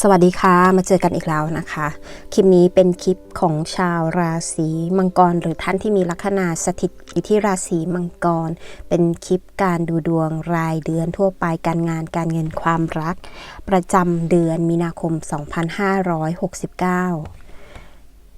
สวัสดีค่ะมาเจอกันอีกแล้วนะคะ คลิปนี้เป็นคลิปของชาวราศีมังกร หรือท่านที่มีลัคนาสถิตอยู่ที่ราศีมังกร เป็นคลิปการดูดวงรายเดือนทั่วไปการงานการเงินความรัก ประจำเดือนมีนาคม 2569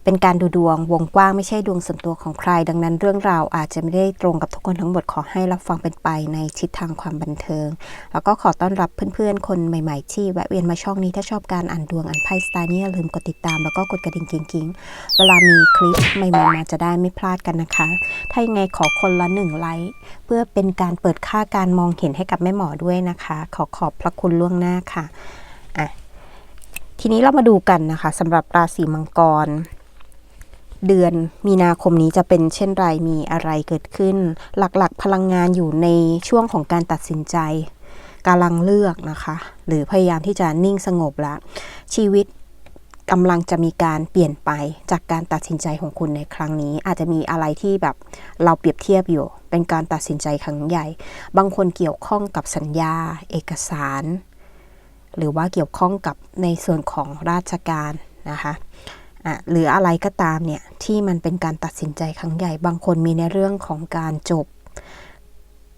เป็นการดูดวงวงกว้างไม่ใช่ดวงส่วนตัวของใคร ดังนั้นเรื่องราวอาจจะไม่ได้ตรงกับทุกคนทั้งหมดขอให้รับฟังเป็นไปในทิศทางความบันเทิง แล้วก็ขอต้อนรับเพื่อนๆ คนใหม่ๆ ที่แวะเวียนมาช่องนี้ถ้าชอบการอ่านดวงอ่านไพ่สไตล์นี้อย่าลืมกดติดตามแล้วก็กดกระดิ่งกิ๊งๆเวลามีคลิปใหม่ๆมาจะได้ไม่พลาดกันนะคะ ถ้ายังไงขอคนละหนึ่งไลค์เพื่อเป็นการเปิดค่าการมองเห็นให้กับแม่หมอด้วยนะคะ ขอขอบพระคุณล่วงหน้าค่ะอะทีนี้เรามาดูกันนะคะสำหรับราศีมังกร เดือนมีนาคมนี้จะเป็นเช่นไรมีอะไรเกิดขึ้น หลักๆ พลังงานอยู่ในช่วงของการตัดสินใจกำลังเลือกนะคะ หรือพยายามที่จะนิ่งสงบละชีวิตกำลังจะมีการเปลี่ยนไปจากการตัดสินใจของคุณในครั้งนี้ อาจจะมีอะไรที่แบบเราเปรียบเทียบอยู่ เป็นการตัดสินใจครั้งใหญ่ บางคนเกี่ยวข้องกับสัญญา เอกสาร หรือว่าเกี่ยวข้องกับในส่วนของราชการนะคะ อะหรืออะไรก็ตามเนี่ยที่มันเป็นการตัดสินใจครั้งใหญ่ บางคนมีในเรื่องของการจบ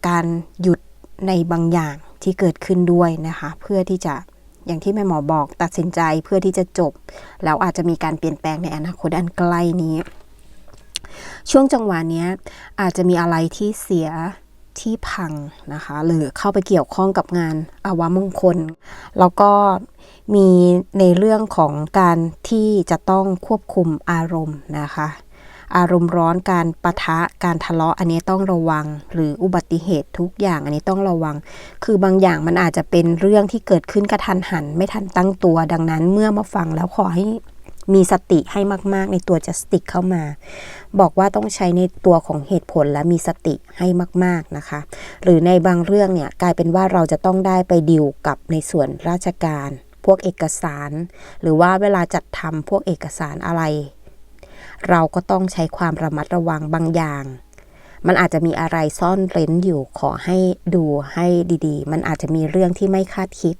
การหยุดในบางอย่างที่เกิดขึ้นด้วยนะคะ เพื่อที่จะอย่างที่แม่หมอบอกตัดสินใจเพื่อที่จะจบ แล้วอาจจะมีการเปลี่ยนแปลงในอนาคตอันใกล้นี้ ช่วงจังหวะนี้อาจจะมีอะไรที่เสีย ที่พังนะคะ หรือเข้าไปเกี่ยวข้องกับงานอาวมงคล แล้วก็มีในเรื่องของการที่จะต้องควบคุมอารมณ์นะคะ อารมณ์ร้อนการปะทะการทะเลาะอันนี้ต้องระวัง หรืออุบัติเหตุทุกอย่างอันนี้ต้องระวัง คือบางอย่างมันอาจจะเป็นเรื่องที่เกิดขึ้นกระทันหัน ไม่ทันตั้งตัว ดังนั้นเมื่อมาฟังแล้วขอให้ มีสติให้มาก ๆ ในตัวจะสติกเข้ามา บอกว่าต้องใช้ในตัวของเหตุผลและมีสติให้มาก ๆนะคะ หรือในบางเรื่องเนี่ยกลายเป็นว่าเราจะต้องได้ไปดิวกับในส่วนราชการ พวกเอกสาร หรือว่าเวลาจัดทำพวกเอกสารอะไร เราก็ต้องใช้ความระมัดระวังบางอย่าง มันอาจจะมีอะไรซ่อนเร้นอยู่ขอให้ดูให้ดีๆ มันอาจจะมีเรื่องที่ไม่คาดคิด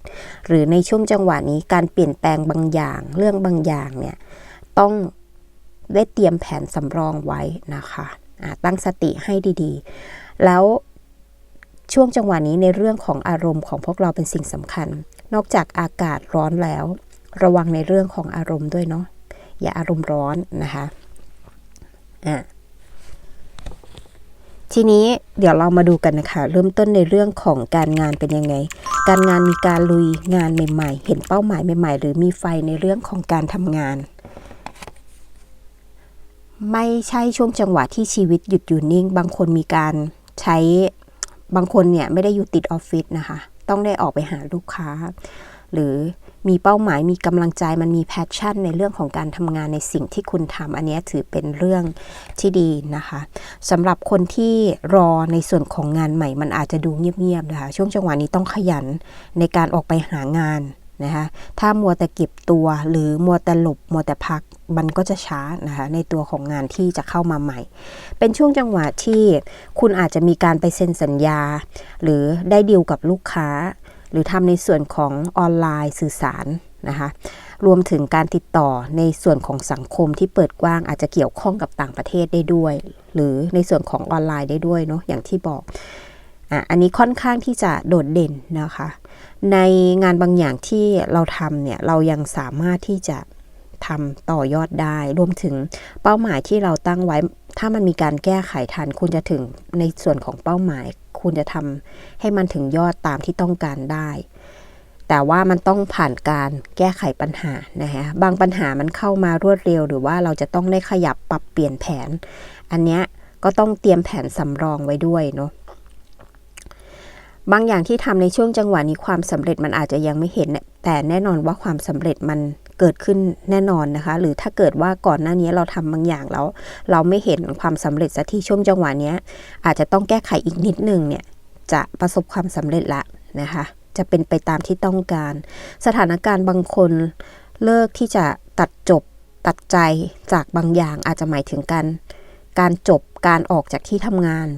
หรือในช่วงจังหวะนี้การเปลี่ยนแปลงบางอย่าง เรื่องบางอย่างเนี่ยต้องได้เตรียมแผนสำรองไว้นะคะะตั้งสติให้ดีๆ แล้วช่วงจังหวะนี้ในเรื่องของอารมณ์ของพวกเราเป็นสิ่งสำคัญ นอกจากอากาศร้อนแล้ว ระวังในเรื่องของอารมณ์ด้วยเนาะอย่าอารมณ์ร้อนนะคะอะ ทีนี้เดี๋ยวเรามาดูกันนะคะ เริ่มต้นในเรื่องของการงานเป็นยังไง การงานมีการลุยงานใหม่ ๆ เห็นเป้าหมายใหม่ ๆ หรือมีไฟในเรื่องของการทำงาน ไม่ใช่ช่วงจังหวะที่ชีวิตหยุดอยู่นิ่ง บางคนมีการใช้บางคนเนี่ยไม่ได้อยู่ติดออฟฟิศนะคะ ต้องได้ออกไปหาลูกค้า หรือ มีเป้าหมายมีกำลังใจมันมีแพชชั่น ในเรื่องของการทำงานในสิ่งที่คุณทำอันนี้ถือเป็นเรื่องที่ดีนะคะสำหรับคนที่รอในส่วนของงานใหม่ มันอาจจะดูเงียบๆนะคะช่วงจังหวะนี้ต้องขยันในการออกไปหางานนะคะถ้ามัวแต่เก็บตัวหรือมัวแต่หลบมัวแต่พักมันก็จะช้านะคะในตัวของงานที่จะเข้ามาใหม่ เป็นช่วงจังหวะที่คุณอาจจะมีการไปเซ็นสัญญา หรือได้ดีลกับลูกค้า หรือทำในส่วนของออนไลน์สื่อสารนะคะรวมถึงการติดต่อในส่วนของสังคมที่เปิดกว้างอาจจะเกี่ยวข้องกับต่างประเทศได้ด้วย หรือในส่วนของออนไลน์ได้ด้วยเนาะอย่างที่บอกอะอันนี้ค่อนข้างที่จะโดดเด่นนะคะ ในงานบางอย่างที่เราทำเนี่ยเรายังสามารถที่จะทำต่อยอดได้ รวมถึงเป้าหมายที่เราตั้งไว้ ถ้ามันมีการแก้ไขทันคุณจะถึงในส่วนของเป้าหมาย คุณจะทำให้มันถึงยอดตามที่ต้องการได้ แต่ว่ามันต้องผ่านการแก้ไขปัญหานะคะบางปัญหามันเข้ามารวดเร็ว หรือว่าเราจะต้องได้ขยับปรับเปลี่ยนแผน อันเนี้ยก็ต้องเตรียมแผนสำรองไว้ด้วยเนาะบางอย่างที่ทำในช่วงจังหวะนี้ความสำเร็จมันอาจจะยังไม่เห็น แต่แน่นอนว่าความสำเร็จมัน เกิดขึ้นแน่นอนนะคะ หรือถ้าเกิดว่าก่อนหน้านี้เราทำบางอย่างแล้ว เราไม่เห็นความสำเร็จสักที่ช่วงจังหวะนี้อาจจะต้องแก้ไขอีกนิดนึงเนี่ยจะประสบความสำเร็จละนะคะ จะเป็นไปตามที่ต้องการ สถานการณ์บางคนเลิกที่จะตัดจบตัดใจจากบางอย่างอาจจะหมายถึงการการจบการออกจากที่ทำงาน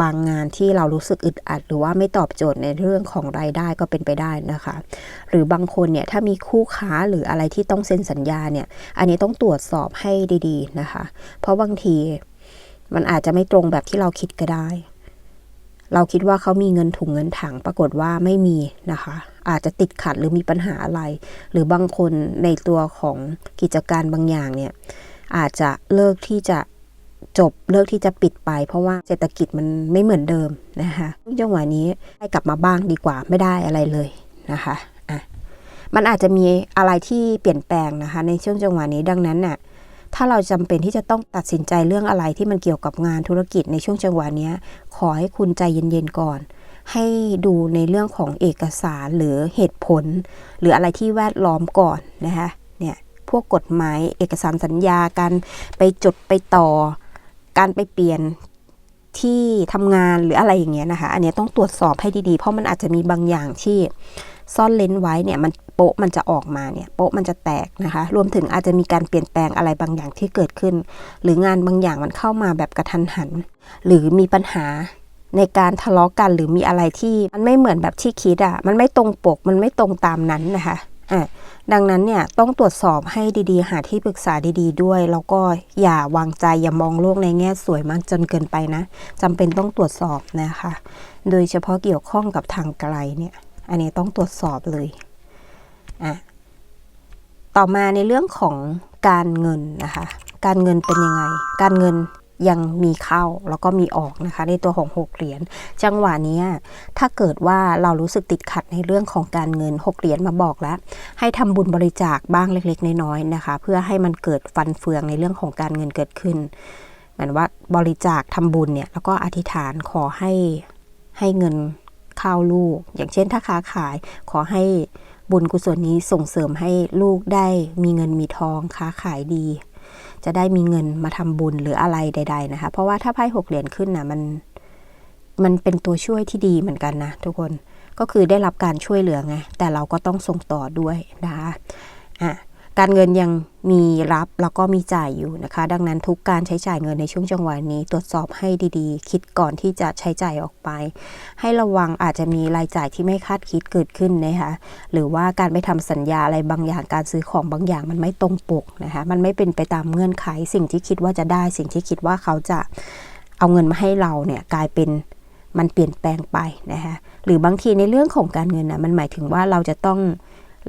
บางงานที่เรารู้สึกอึดอัด หรือว่าไม่ตอบโจทย์ในเรื่องของรายได้ก็เป็นไปได้นะคะ หรือบางคนเนี่ยถ้ามีคู่ค้าหรืออะไรที่ต้องเซ็นสัญญาเนี่ย อันนี้ต้องตรวจสอบให้ดีๆนะคะ เพราะบางทีมันอาจจะไม่ตรงแบบที่เราคิดก็ได้ เราคิดว่าเขามีเงินถุงเงินถังปรากฏว่าไม่มีนะคะ อาจจะติดขัดหรือมีปัญหาอะไร หรือบางคนในตัวของกิจการบางอย่างเนี่ยอาจจะเลิกที่จะ จบเลิกที่จะปิดไป เพราะว่าเศรษฐกิจมันไม่เหมือนเดิมนะคะจังหวะนี้ให้กลับมาบ้างดีกว่าไม่ได้อะไรเลยนะคะอะมันอาจจะมีอะไรที่เปลี่ยนแปลงนะคะ ในช่วงจังหวะนี้ดังนั้นน่ะถ้าเราจำเป็นที่จะต้องตัดสินใจเรื่องอะไรที่มันเกี่ยวกับงานธุรกิจในช่วงจังหวะนี้ขอให้คุณใจเย็นๆก่อน ให้ดูในเรื่องของเอกสารหรือเหตุผล หรืออะไรที่แวดล้อมก่อนนะคะเนี่ยพวกกฎหมายเอกสารสัญญาการไปจดไปต่อ การไปเปลี่ยนที่ทำงานหรืออะไรอย่างเงี้ยนะคะ อันนี้ต้องตรวจสอบให้ดีๆ เพราะมันอาจจะมีบางอย่างที่ซ่อนเลนไว้เนี่ยมันโป๊ะมันจะออกมาเนี่ยโป๊ะมันจะแตกนะคะ รวมถึงอาจจะมีการเปลี่ยนแปลงอะไรบางอย่างที่เกิดขึ้น หรืองานบางอย่างมันเข้ามาแบบกระทันหัน หรือมีปัญหาในการทะเลาะกันหรือมีอะไรที่มันไม่เหมือนแบบที่คิดอะ่ะมันไม่ตรงปกมันไม่ตรงตามนั้นนะคะอะ ดังนั้นเนี่ยต้องตรวจสอบให้ดีๆ หาที่ปรึกษาดีๆ ด้วย แล้วก็อย่าวางใจอย่ามองโลกในแง่สวยมากจนเกินไปนะจำเป็นต้องตรวจสอบนะคะ โดยเฉพาะเกี่ยวข้องกับทางไกลเนี่ยอันนี้ต้องตรวจสอบเลยอะต่อมาในเรื่องของการเงินนะคะ การเงินเป็นยังไง การเงิน ยังมีเข้าแล้วก็มีออกนะคะในตัวของ 6 เหรียญจังหวะนี้ถ้าเกิดว่าเรารู้สึกติดขัดในเรื่องของการเงิน 6 เหรียญมาบอกแล้ว ให้ทำบุญบริจาคบ้างเล็กๆน้อยๆนะคะ เพื่อให้มันเกิดฟันเฟืองในเรื่องของการเงินเกิดขึ้นเหมือนว่าบริจาคทำบุญเนี่ยแล้วก็อธิษฐานขอให้ให้เงินเข้าลูก อย่างเช่นถ้าค้าขายขอให้บุญกุศลนี้ส่งเสริมให้ลูกได้มีเงินมีทองค้าขายดี จะได้มีเงินมาทำบุญหรืออะไรใด ๆนะคะ เพราะว่าถ้าไพ่หกเหรียญขึ้นนะมันมันเป็นตัวช่วยที่ดีเหมือนกันนะทุกคนก็คือได้รับการช่วยเหลือไงแต่เราก็ต้องส่งต่อด้วยนะคะอะ การเงินยังมีรับแล้วก็มีจ่ายอยู่นะคะ ดังนั้นทุกการใช้จ่ายเงินในช่วงจังหวะนี้ ตรวจสอบให้ดีๆ คิดก่อนที่จะใช้จ่ายออกไป ให้ระวังอาจจะมีรายจ่ายที่ไม่คาดคิดเกิดขึ้นนะคะหรือว่าการไปทำสัญญาอะไรบางอย่างการซื้อของบางอย่างมันไม่ตรงปกนะคะมันไม่เป็นไปตามเงื่อนไข สิ่งที่คิดว่าจะได้ สิ่งที่คิดว่าเขาจะเอาเงินมาให้เราเนี่ยกลายเป็นมันเปลี่ยนแปลงไปนะคะหรือบางทีในเรื่องของการเงินนะมันหมายถึงว่าเราจะต้อง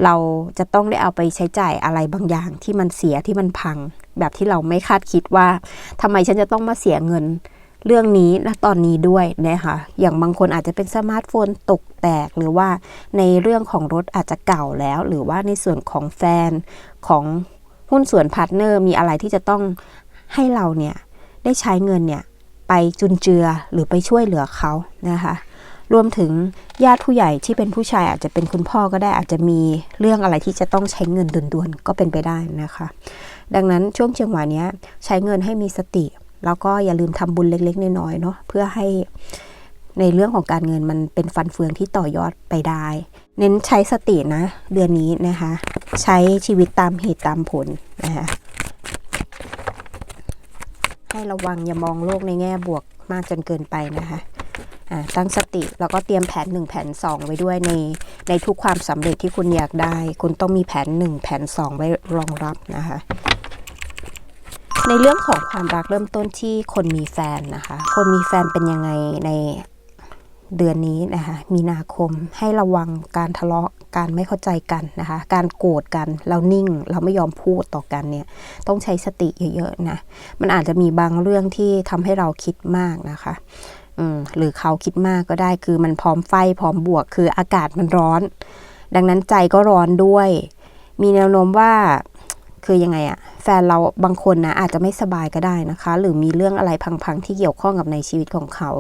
เราจะต้องได้เอาไปใช้จ่ายอะไรบางอย่างที่มันเสียที่มันพัง แบบที่เราไม่คาดคิดว่าทำไมฉันจะต้องมาเสียเงินเรื่องนี้ณตอนนี้ด้วยนะคะอย่างบางคนอาจจะเป็นสมาร์ทโฟนตกแตก หรือว่าในเรื่องของรถอาจจะเก่าแล้ว หรือว่าในส่วนของแฟนของหุ้นส่วนพาร์ทเนอร์มีอะไรที่จะต้องให้เราเนี่ยได้ใช้เงินเนี่ยไปจุนเจือหรือไปช่วยเหลือเขานะคะ รวมถึงญาติผู้ใหญ่ที่เป็นผู้ชายอาจจะเป็นคุณพ่อก็ได้อาจจะมีเรื่องอะไรที่จะต้องใช้เงินด่วนๆก็เป็นไปได้นะคะ ดังนั้นช่วงจังหวะนี้ใช้เงินให้มีสติ แล้วก็อย่าลืมทำบุญเล็กๆน้อยๆเนาะเพื่อให้ในเรื่องของการเงินมันเป็นฟันเฟืองที่ต่อยอดไปได้ เน้นใช้สตินะ เดือนนี้นะคะ ใช้ชีวิตตามเหตุตามผลนะคะให้ระวังอย่ามองโลกในแง่บวกมากจนเกินไปนะคะ ตั้งสติแล้วก็เตรียมแผน 1 แผน 2 ไว้ด้วยในในทุกความสำเร็จที่คุณอยากได้ คุณต้องมีแผน 1 แผน 2 ไว้รองรับนะคะ ในเรื่องของความรักเริ่มต้นที่คนมีแฟนนะคะ คนมีแฟนเป็นยังไงในเดือนนี้นะคะมีนาคมให้ระวังการทะเลาะการไม่เข้าใจกันนะคะ การโกรธกันเรานิ่งเราไม่ยอมพูดต่อกันเนี่ยต้องใช้สติเยอะๆนะมันอาจจะมีบางเรื่องที่ทำให้เราคิดมากนะคะ หรือเขาคิดมากก็ได้คือมันพร้อมไฟพร้อมบวก คืออากาศมันร้อน ดังนั้นใจก็ร้อนด้วย มีแนวโน้มว่าคือยังไงอะแฟนเราบางคนนะอาจจะไม่สบายก็ได้นะคะ หรือมีเรื่องอะไรพังๆที่เกี่ยวข้องกับในชีวิตของเขา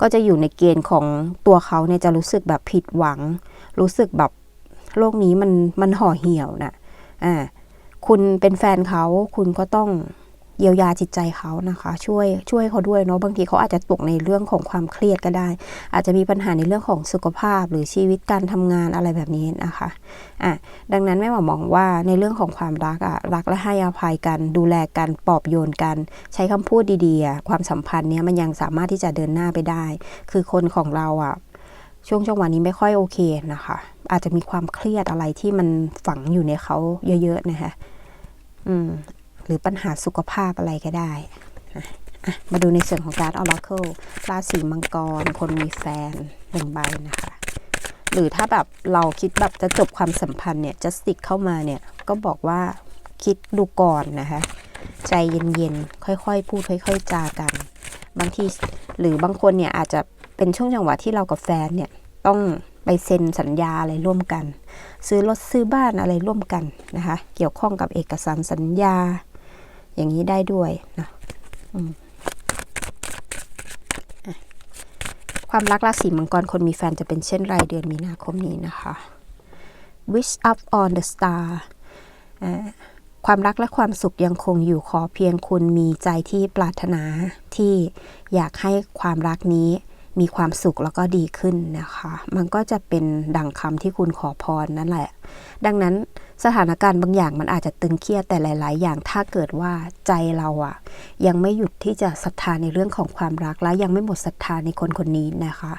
ก็จะอยู่ในเกณฑ์ของตัวเขาเนี่ยจะรู้สึกแบบผิดหวัง รู้สึกแบบโลกนี้มันมันห่อเหี่ยวนะอ่าคุณเป็นแฟนเขาคุณก็ต้อง เยียวยาจิตใจเขานะคะ ช่วยช่วยเขาด้วยเนาะบางทีเขาอาจจะตกในเรื่องของความเครียดก็ได้ อาจจะมีปัญหาในเรื่องของสุขภาพหรือชีวิตการทำงานอะไรแบบนี้นะคะอะดังนั้นแม่หมอมองว่าในเรื่องของความรักอะรักและให้อภัยกันดูแลกันปลอบโยนกัน ใช้คำพูดดีๆ ความสัมพันธ์เนี้ยมันยังสามารถที่จะเดินหน้าไปได้ คือคนของเราอะช่วงจังหวะนี้ไม่ค่อยโอเคนะคะ อาจจะมีความเครียดอะไรที่มันฝังอยู่ในเขาเยอะๆนะคะอืม หรือปัญหาสุขภาพอะไรก็ได้อะมาดูในส่วนของการ์ด Oracle ราศีมังกร คนมีแฟนหนึ่งใบนะคะ หรือถ้าแบบเราคิดแบบจะจบความสัมพันธ์เนี่ยจะสิกเข้ามาเนี่ย ก็บอกว่าคิดดูก่อนนะคะ ใจเย็นๆ ค่อยๆ พูดค่อยๆ จากัน บางทีหรือบางคนเนี่ยอาจจะเป็นช่วงจังหวะที่เรากับแฟนเนี่ยต้องไปเซ็นสัญญาอะไรร่วมกัน ซื้อรถซื้อบ้านอะไรร่วมกันนะคะ เกี่ยวข้องกับเอกสารสัญญา อย่างนี้ได้ด้วยนะความรักราศีมังกรคนมีแฟนจะเป็นเช่นไรเดือนมีนาคมนี้นะคะ Wish up on the star ความรักและความสุขยังคงอยู่ขอเพียงคุณมีใจที่ปรารถนาที่อยากให้ความรักนี้มีความสุขแล้วก็ดีขึ้นนะคะ มันก็จะเป็นดังคำที่คุณขอพรนั่นแหละ ดังนั้น สถานการณ์บางอย่างมันอาจจะตึงเครียดแต่หลาย ๆ อย่างถ้าเกิดว่าใจเราอะยังไม่หยุดที่จะศรัทธาในเรื่องของความรักและยังไม่หมดศรัทธาในคนคนนี้นะคะ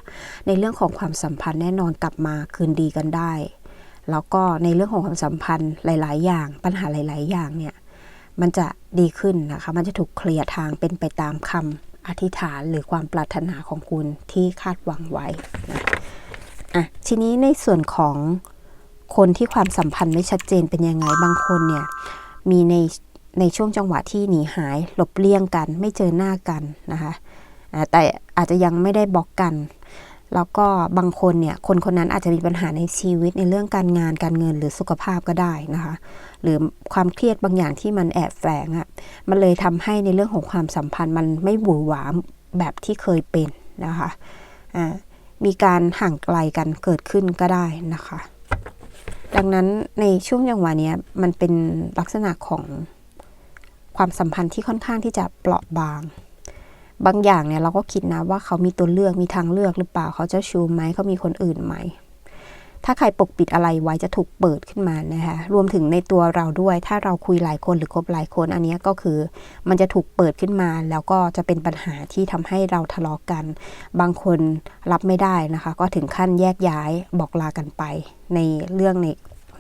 ในเรื่องของความสัมพันธ์แน่นอนกลับมาคืนดีกันได้ แล้วก็ในเรื่องของความสัมพันธ์หลาย ๆ อย่าง ปัญหาหลาย ๆ อย่างเนี่ยมันจะดีขึ้นนะคะ มันจะถูกเคลียร์ทางเป็นไปตามคำอธิษฐานหรือความปรารถนาของคุณที่คาดหวังไว้นะอะทีนี้ในส่วนของ คนที่ความสัมพันธ์ไม่ชัดเจนเป็นยังไงบางคนเนี่ยมีในในช่วงจังหวะที่หนีหายหลบเลี่ยงกัน ไม่เจอหน้ากันนะคะแต่อาจจะยังไม่ได้บล็อกกัน แล้วก็บางคนเนี่ยคนคนนั้นอาจจะมีปัญหาในชีวิตในเรื่องการงานการเงินหรือสุขภาพก็ได้นะคะ หรือความเครียดบางอย่างที่มันแอบแฝงอะ่ะมันเลยทำให้ในเรื่องของความสัมพันธ์มันไม่หวือหวาแบบที่เคยเป็นนะคะอ่ามีการห่างไกลกันเกิดขึ้นก็ได้นะคะ ดังนั้นในช่วงจังหวะนี้มันเป็นลักษณะของความสัมพันธ์ที่ค่อนข้างที่จะเปราะบาง บางอย่างเนี่ยเราก็คิดนะว่าเขามีตัวเลือกมีทางเลือกหรือเปล่าเขาเจะชูไหมเขามีคนอื่นไหม ถ้าใครปกปิดอะไรไว้จะถูกเปิดขึ้นมานะคะ รวมถึงในตัวเราด้วย ถ้าเราคุยหลายคนหรือคบหลายคน อันนี้ก็คือมันจะถูกเปิดขึ้นมา แล้วก็จะเป็นปัญหาที่ทำให้เราทะเลาะกัน บางคนรับไม่ได้นะคะ ก็ถึงขั้นแยกย้ายบอกลากันไป ในเรื่องใน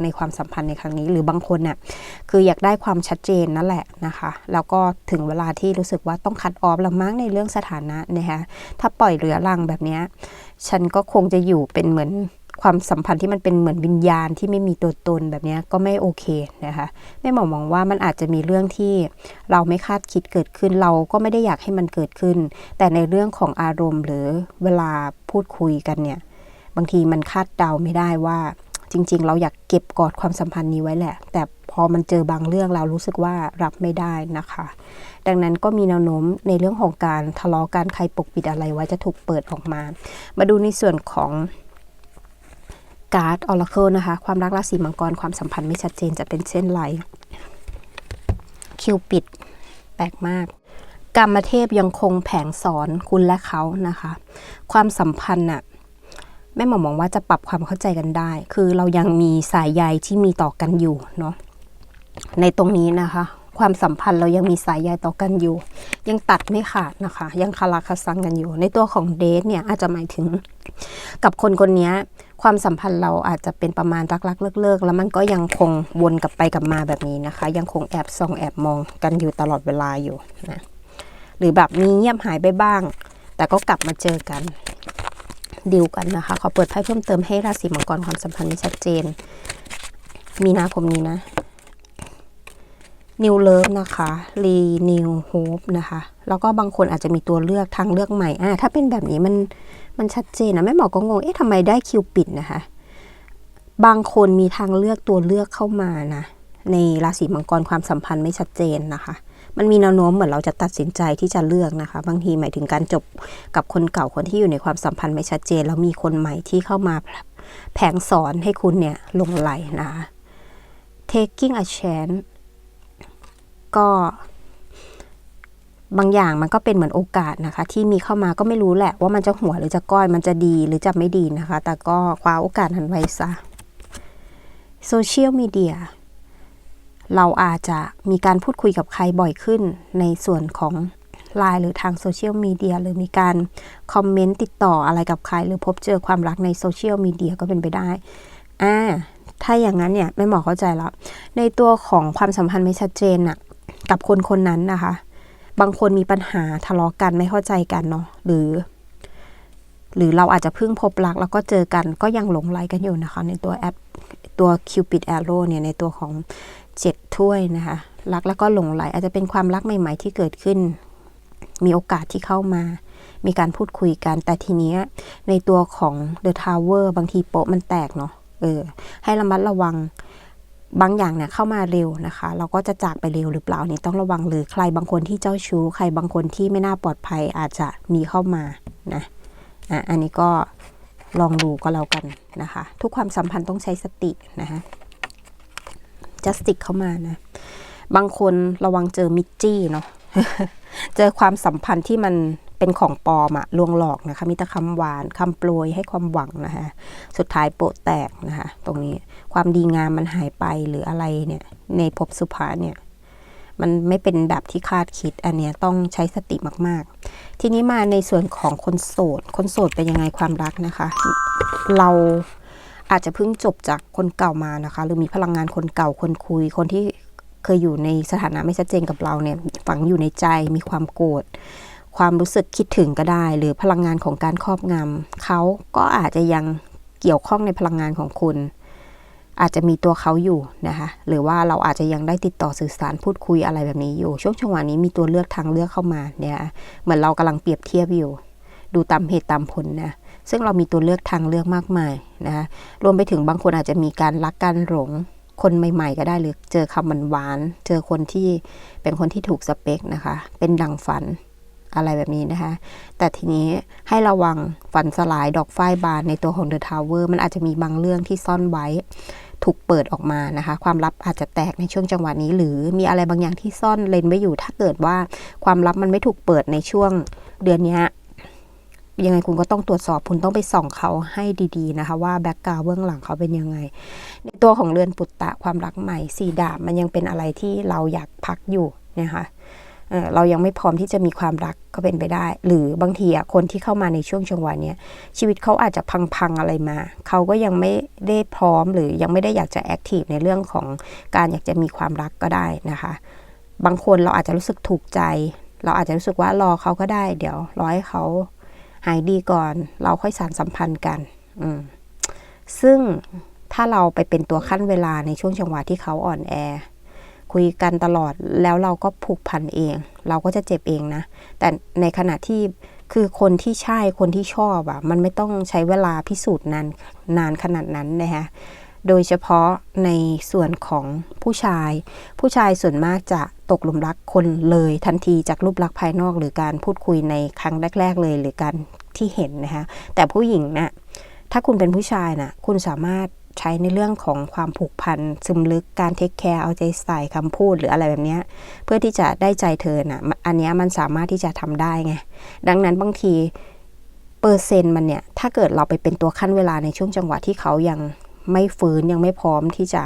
ในความสัมพันธ์ในครั้งนี้ หรือบางคนเนี่ยคืออยากได้ความชัดเจนนั่นแหละนะคะ แล้วก็ถึงเวลาที่รู้สึกว่าต้องคัดออฟแล้วมั้งในเรื่องสถานะนะคะถ้าปล่อยเหลือรังแบบนี้ ฉันก็คงจะอยู่เป็นเหมือน ความสัมพันธ์ที่มันเป็นเหมือนวิญญาณที่ไม่มีตัวตนแบบนี้ก็ไม่โอเคนะคะแม่หมอมองว่ามันอาจจะมีเรื่องที่เราไม่คาดคิดเกิดขึ้นเราก็ไม่ได้อยากให้มันเกิดขึ้น แต่ในเรื่องของอารมณ์ หรือเวลาพูดคุยกันเนี่ยบางทีมันคาดเดาไม่ได้ว่า จริง ๆ เราอยากเก็บกอดความสัมพันธ์นี้ไว้แหละ แต่พอมันเจอบางเรื่องเรารู้สึกว่ารับไม่ได้นะคะ ดังนั้นก็มีแนวโน้มในเรื่องของการทะเลาะกันใครปกปิดอะไรไว้จะถูกเปิดออกมา มาดูในส่วนของ การ์ดออร์เคิลนะคะ ความรักราศีมังกรความสัมพันธ์ไม่ชัดเจนจะเป็นเช่นไรคิวปิดแปลกมาก กรรมเทพยังคงแผงสอนคุณและเขานะคะ ความสัมพันธ์น่ะแม่หมอมองว่าจะปรับความเข้าใจกันได้ คือเรายังมีสายใยที่มีต่อกันอยู่เนาะในตรงนี้นะคะ ความสัมพันธ์เรายังมีสายใยต่อกันอยู่ ยังตัดไม่ขาดนะคะ ยังคาราคาซังกันอยู่ ในตัวของเดทเนี่ยอาจจะหมายถึงกับคนคนนี้ ความสัมพันธ์เราอาจจะเป็นประมาณรักๆเลิกๆ แล้วมันก็ยังคงวนกลับไปกลับมาแบบนี้นะคะ ยังคงแอบส่องแอบมองกันอยู่ตลอดเวลาอยู่นะหรือแบบมีเงียบหายไปบ้าง แต่ก็กลับมาเจอกันดิวกันนะคะ ขอเปิดไพ่เพิ่มเติมให้ราศีมังกรความสัมพันธ์นี้ชัดเจน มีนาคมนี้นะนิวเลิฟนะคะรีนิวโฮปนะคะ แล้วก็บางคนอาจจะมีตัวเลือกทางเลือกใหม่อ่าถ้าเป็นแบบนี้มันมันชัดเจนนะแม่หมอก็งงเอ๊ะทำไมได้คิวปิดนะคะ บางคนมีทางเลือกตัวเลือกเข้ามานะในราศีมังกรความสัมพันธ์ไม่ชัดเจนนะคะ มันมีแนวโน้มเหมือนเราจะตัดสินใจที่จะเลือกนะคะ บางทีหมายถึงการจบกับคนเก่าคนที่อยู่ในความสัมพันธ์ไม่ชัดเจน แล้วมีคนใหม่ที่เข้ามาแผงสอนให้คุณเนี่ยลงไหลนะคะ taking a chance ก็ บางอย่างมันก็เป็นเหมือนโอกาสนะคะ ที่มีเข้ามาก็ไม่รู้แหละว่ามันจะหัวหรือจะก้อยมันจะดีหรือจะไม่ดีนะคะ แต่ก็คว้าโอกาสนั้นไว้ซะโซเชียลมีเดียเราอาจจะมีการพูดคุยกับใครบ่อยขึ้นในส่วนของไลน์หรือทางโซเชียลมีเดียหรือมีการคอมเมนต์ติดต่ออะไรกับใคร หรือพบเจอความรักในโซเชียลมีเดียก็เป็นไปได้อ่าถ้าอย่างนั้นเนี่ยไม่หมอเข้าใจแล้ว ในตัวของความสัมพันธ์ไม่ชัดเจนน่ะกับคนคนนั้นนะคะ บางคนมีปัญหาทะเลาะกันไม่เข้าใจกันเนาะหรือ หรือเราอาจจะเพิ่งพบรัก แล้วก็เจอกันก็ยังหลงไหลกันอยู่นะคะ ในตัวแอปตัว Cupid Arrow เนี่ยในตัวของเจ็ดถ้วยนะคะ รักแล้วก็หลงไหล อาจจะเป็นความรักใหม่ ๆ ที่เกิดขึ้น มีโอกาสที่เข้ามา มีการพูดคุยกัน แต่ทีเนี้ยในตัวของ The Tower บางทีโป๊ะมันแตกเนาะเออให้ระมัดระวัง บางอย่างเนี่ยเข้ามาเร็วนะคะ เราก็จะจากไปเร็วหรือเปล่านี่ต้องระวังหรือใครบางคนที่เจ้าชู้ ใครบางคนที่ไม่น่าปลอดภัยอาจจะมีเข้ามานะอะอันนี้ก็ลองดูก็แล้วกันนะคะ ทุกความสัมพันธ์ต้องใช้สตินะคะจัสติกเข้ามานะ บางคนระวังเจอมิจจี้เนาะเจอความสัมพันธ์ที่มัน เป็นของปลอมอะลวงหลอกนะคะ มีแต่คำหวานคำโปรยให้ความหวังนะคะสุดท้ายโปะแตกนะคะ ตรงนี้ความดีงามมันหายไปหรืออะไรเนี่ย ในภพสุภาเนี่ย มันไม่เป็นแบบที่คาดคิด อันเนี้ยต้องใช้สติมากๆ ทีนี้มาในส่วนของคนโสด คนโสดเป็นยังไงความรักนะคะ เราอาจจะเพิ่งจบจากคนเก่ามานะคะ หรือมีพลังงานคนเก่าคนคุยคนที่เคยอยู่ในสถานะไม่ชัดเจนกับเราเนี่ยฝังอยู่ในใจมีความโกรธ ความรู้สึกคิดถึงก็ได้ หรือพลังงานของการครอบงำเขาก็อาจจะยังเกี่ยวข้องในพลังงานของคุณ อาจจะมีตัวเขาอยู่นะคะ หรือว่าเราอาจจะยังได้ติดต่อสื่อสารพูดคุยอะไรแบบนี้อยู่ ช่วงจังหวะนี้มีตัวเลือกทางเลือกเข้ามาเนี่ยเหมือนเรากำลังเปรียบเทียบอยู่ ดูตามเหตุตามผลนะซึ่งเรามีตัวเลือกทางเลือกมากมายนะคะรวมไปถึงบางคนอาจจะมีการรักกันหลงคนใหม่ ๆ ก็ได้หรือเจอคำหวานๆเจอคนที่เป็นคนที่ถูกสเปคนะคะ เป็นดังฝัน อะไรแบบนี้นะคะ แต่ทีนี้ให้ระวังฝันสลายดอกฝ้ายบานในตัวของเดอะทาวเวอร์มันอาจจะมีบางเรื่องที่ซ่อนไว้ถูกเปิดออกมานะคะ ความลับอาจจะแตกในช่วงจังหวะนี้ หรือมีอะไรบางอย่างที่ซ่อนเลนไว้อยู่ ถ้าเกิดว่าความลับมันไม่ถูกเปิดในช่วงเดือนนี้ยังไงคุณก็ต้องตรวจสอบคุณต้องไปส่องเขาให้ดีๆนะคะ ว่าแบ็กกราวเบื้องหลังเขาเป็นยังไง ในตัวของเรือนปุตตะความรักใหม่สีดาบมันยังเป็นอะไรที่เราอยากพักอยู่นะคะ เรายังไม่พร้อมที่จะมีความรักก็เป็นไปได้ หรือบางทีอะคนที่เข้ามาในช่วงจังหวะนี้ชีวิตเขาอาจจะพังๆอะไรมา เขาก็ยังไม่ได้พร้อมหรือยังไม่ได้อยากจะแอคทีฟในเรื่องของการอยากจะมีความรักก็ได้นะคะ บางคนเราอาจจะรู้สึกถูกใจ เราอาจจะรู้สึกว่ารอเขาก็ได้ เดี๋ยวรอให้เขาหายดีก่อน เราค่อยสานสัมพันธ์กันอืมซึ่งถ้าเราไปเป็นตัวขั้นเวลาในช่วงจังหวะที่เขาอ่อนแอ คุยกันตลอดแล้วเราก็ผูกพันเอง เราก็จะเจ็บเองนะ แต่ในขณะที่คือคนที่ใช่คนที่ชอบอะมันไม่ต้องใช้เวลาพิสูจน์นานนานขนาดนั้นนะคะโดยเฉพาะในส่วนของผู้ชาย ผู้ชายส่วนมากจะตกหลุมรักคนเลยทันทีจากรูปลักษณ์ภายนอกหรือการพูดคุยในครั้งแรก ๆ เลยหรือการที่เห็นนะคะแต่ผู้หญิงนะ่ะถ้าคุณเป็นผู้ชายนะ่ะคุณสามารถ ใช้ในเรื่องของความผูกพันซึมลึกการเทคแคร์เอาใจใส่คำพูดหรืออะไรแบบนี้เพื่อที่จะได้ใจเธอนะ่ะอันนี้มันสามารถที่จะทำได้ไงดังนั้นบางทีเปอร์เซ็นต์มันเนี่ยถ้าเกิดเราไปเป็นตัวขั้นเวลาในช่วงจังหวะที่เขายังไม่ฟื้นยังไม่พร้อมที่จะ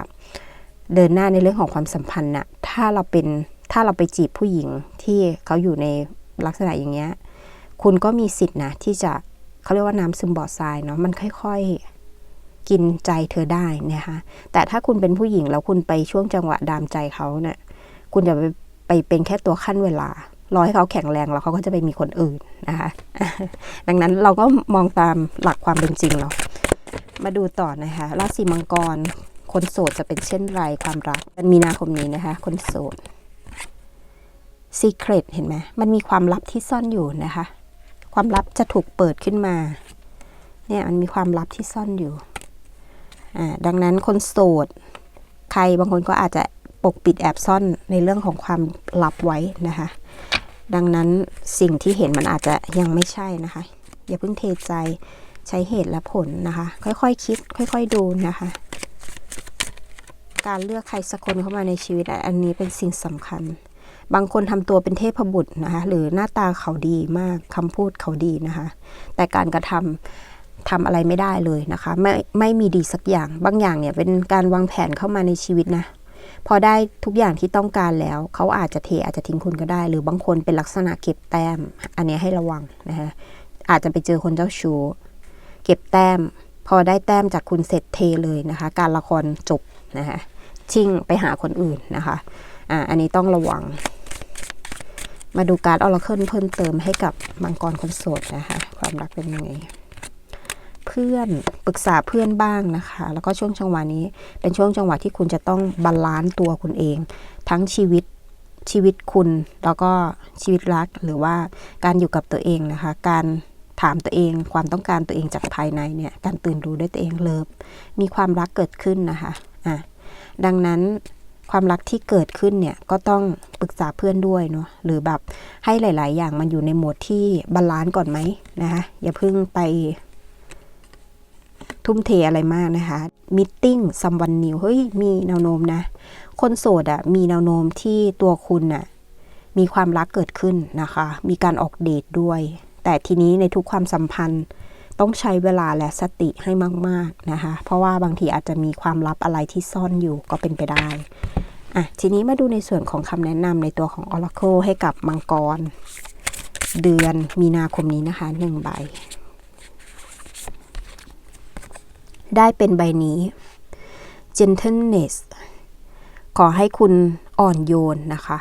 เดินหน้าในเรื่องของความสัมพันธ์น่ะถ้าเราเป็นถ้าเราไปจีบผู้หญิงที่เขาอยู่ในลักษณะอย่างเงี้ยคุณก็มีสิทธินะที่จะเขาเรียกว่าน้ำซึมบ่อทรายเนาะมันค่อยๆ กินใจเธอได้นะคะแต่ถ้าคุณเป็นผู้หญิงแล้วคุณไปช่วงจังหวะดามใจเขาเนะี่ยคุณจะไปไปเป็นแค่ตัวขั้นเวลารอให้เขาแข็งแรงแล้วเขาก็จะไปมีคนอื่นนะคะดังนั้นเราก็มองตามหลักความเป็นจริงเนาะมาดูต่อนะคะราศีมังกร คนโสดจะเป็นเช่นไรความรักมันมีนาคมนี้นะคะ คนโสด Secret เห็นไหมมันมีความลับที่ซ่อนอยู่นะคะ ความลับจะถูกเปิดขึ้นมา เนี่ยมันมีความลับที่ซ่อนอยู่ ดังนั้นคนโสด ใครบางคนก็อาจจะปกปิดแอบซ่อนในเรื่องของความลับไว้นะคะ ดังนั้นสิ่งที่เห็นมันอาจจะยังไม่ใช่นะคะ อย่าเพิ่งเทใจใช้เหตุและผลนะคะ ค่อยๆคคิด ค่อย ๆ ดูนะคะ การเลือกใครสักคนเข้ามาในชีวิตอันนี้เป็นสิ่งสำคัญ บางคนทำตัวเป็นเทพบุตรนะคะ หรือหน้าตาเขาดีมากคำพูดเขาดีนะคะ แต่การกระทำ ทำอะไรไม่ได้เลยนะคะ ไม่ไม่มีดีสักอย่าง บางอย่างเนี่ยเป็นการวางแผนเข้ามาในชีวิตนะพอได้ทุกอย่างที่ต้องการแล้ว เขาอาจจะเทอาจจะทิ้งคุณก็ได้ หรือบางคนเป็นลักษณะเก็บแต้ม อันนี้ให้ระวังนะคะอาจจะไปเจอคนเจ้าชู้เก็บแต้ม พอได้แต้มจากคุณเสร็จเทเลยนะคะ การละครจบนะคะชิ่งไปหาคนอื่นนะคะอ่าอันนี้ต้องระวัง มาดูการ์ดออร์เคิลเพิ่มเติมให้กับมังกรคนโสดนะคะ ความรักเป็นยังไง พื่อนปรึกษาเพื่อนบ้างนะคะ แล้วก็ช่วงจังหวะนี้ เป็นช่วงจังหวะที่คุณจะต้องบาลานซ์ตัวคุณเอง ทั้งชีวิตชีวิตคุณแล้วก็ชีวิตรักหรือว่าการอยู่กับตัวเองนะคะ การถามตัวเอง ความต้องการตัวเองจากภายในเนี่ยการตื่นรู้ด้วยตัวเองเลิฟมีความรักเกิดขึ้นนะคะอะดังนั้นความรักที่เกิดขึ้นเนี่ยก็ต้องปรึกษาเพื่อนด้วยเนาะหรือแบบให้หลาย ๆ อย่างมันอยู่ในโหมดที่บาลานซ์ก่อนไหมนะคะอย่าเพิ่งไป ทุ่มเทอะไรมากนะคะมิทติ้งซัมวันนิวเฮ้ยมีแนวโน้มนะ คนโสดอะมีแนวโน้มที่ตัวคุณอะมีความรักเกิดขึ้นนะคะ มีการออกเดทด้วย แต่ทีนี้ในทุกความสัมพันธ์ต้องใช้เวลาและสติให้มาก ๆนะคะ เพราะว่าบางทีอาจจะมีความลับอะไรที่ซ่อนอยู่ก็เป็นไปได้อะทีนี้มาดูในส่วนของคำแนะนำในตัวของ Oracle ให้กับมังกร เดือนมีนาคมนี้นะคะหนึ่งใบ ได้เป็นใบนี้ gentleness ขอให้คุณอ่อนโยนนะคะ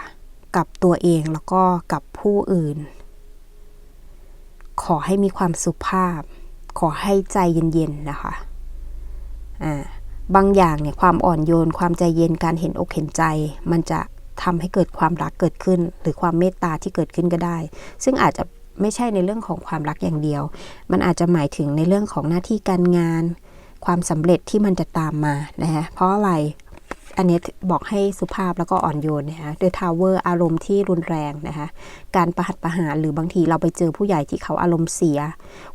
กับตัวเองแล้วก็กับผู้อื่น ขอให้มีความสุภาพ ขอให้ใจเย็นๆนะคะอ่าบางอย่างเนี่ยความอ่อนโยน ความใจเย็นการเห็นอกเห็นใจ มันจะทำให้เกิดความรักเกิดขึ้น หรือความเมตตาที่เกิดขึ้นก็ได้ ซึ่งอาจจะไม่ใช่ในเรื่องของความรักอย่างเดียว มันอาจจะหมายถึงในเรื่องของหน้าที่การงาน ความสำเร็จที่มันจะตามมานะคะเพราะอะไรอันนี้บอกให้สุภาพแล้วก็อ่อนโยนนะคะ The Tower อร์อารมณ์ที่รุนแรงนะคะการประหัตประหารหรือบางทีเราไปเจอผู้ใหญ่ที่เขาอารมณ์เสีย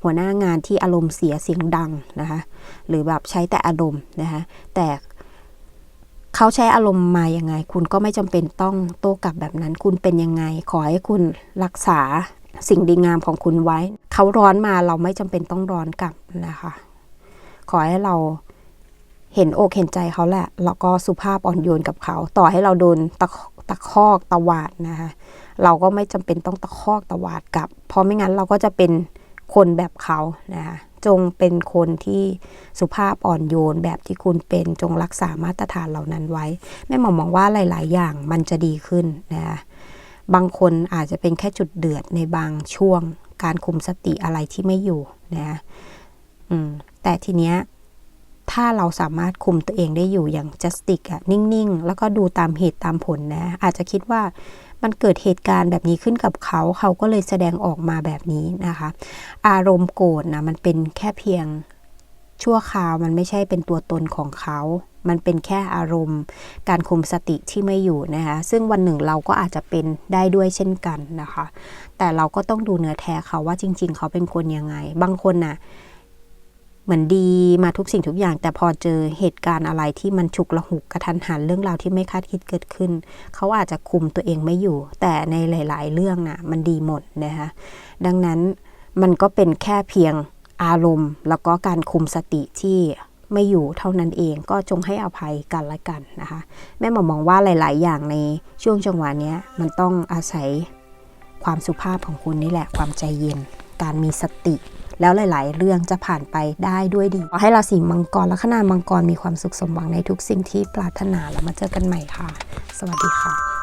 หัวหน้างานที่อารมณ์เสียเสียงดังนะคะหรือแบบใช้แต่อารมณ์นะคะแต่เขาใช้อารมณ์มาอยังไง คุณก็ไม่จำเป็นต้องโต้กลับแบบนั้น คุณเป็นยังไง ขอให้คุณรักษาสิ่งดีงามของคุณไว้ เขาร้อนมาเราไม่จำเป็นต้องร้อนกลับนะคะ ขอให้เราเห็นอกเห็นใจเขาแหละ แล้วก็สุภาพอ่อนโยนกับเขา ต่อให้เราโดนตะตะคอกตะวาดนะคะเราก็ไม่จำเป็นต้องตะคอกตะวาดกลับ เพราะไม่งั้นเราก็จะเป็นคนแบบเขานะคะจงเป็นคนที่สุภาพอ่อนโยนแบบที่คุณเป็นจงรักษามาตรฐานเหล่านั้นไว้ แม่หมอมองว่าหลาย ๆ อย่างมันจะดีขึ้นนะคะบางคนอาจจะเป็นแค่จุดเดือดในบางช่วงการคุมสติอะไรที่ไม่อยู่นะคะอืม แต่ทีเนี้ยถ้าเราสามารถคุมตัวเองได้อยู่อย่างจัสติกอะนิ่ง ๆ แล้วก็ดูตามเหตุตามผลนะ อาจจะคิดว่ามันเกิดเหตุการณ์แบบนี้ขึ้นกับเขา เขาก็เลยแสดงออกมาแบบนี้นะคะ อารมณ์โกรธนะมันเป็นแค่เพียงชั่วคราวมันไม่ใช่เป็นตัวตนของเขา มันเป็นแค่อารมณ์ การคุมสติที่ไม่อยู่นะคะ ซึ่งวันหนึ่งเราก็อาจจะเป็นได้ด้วยเช่นกันนะคะ แต่เราก็ต้องดูเนื้อแท้เขาว่าจริง ๆ เขาเป็นคนยังไง บางคนน่ะ เหมือนดีมาทุกสิ่งทุกอย่าง แต่พอเจอเหตุการณ์อะไรที่มันฉุกละหุกกระทันหันเรื่องราวที่ไม่คาดคิดเกิดขึ้น เขาอาจจะคุมตัวเองไม่อยู่ แต่ในหลาย ๆ เรื่องน่ะมันดีหมดนะคะดังนั้นมันก็เป็นแค่เพียงอารมณ์ แล้วก็การคุมสติที่ไม่อยู่เท่านั้นเองก็จงให้อภัยกันและกันนะคะแม่หมอมองว่าหลาย ๆ อย่างในช่วงจังหวะนี้มันต้องอาศัยความสุภาพของคุณนี่แหละความใจเย็น การมีสติ แล้วหลาย ๆ เรื่องจะผ่านไปได้ด้วยดี ขอให้ราศีมังกรและขนามังกรมีความสุขสมหวังในทุกสิ่งที่ปรารถนาแล้วมาเจอกันใหม่ค่ะ สวัสดีค่ะ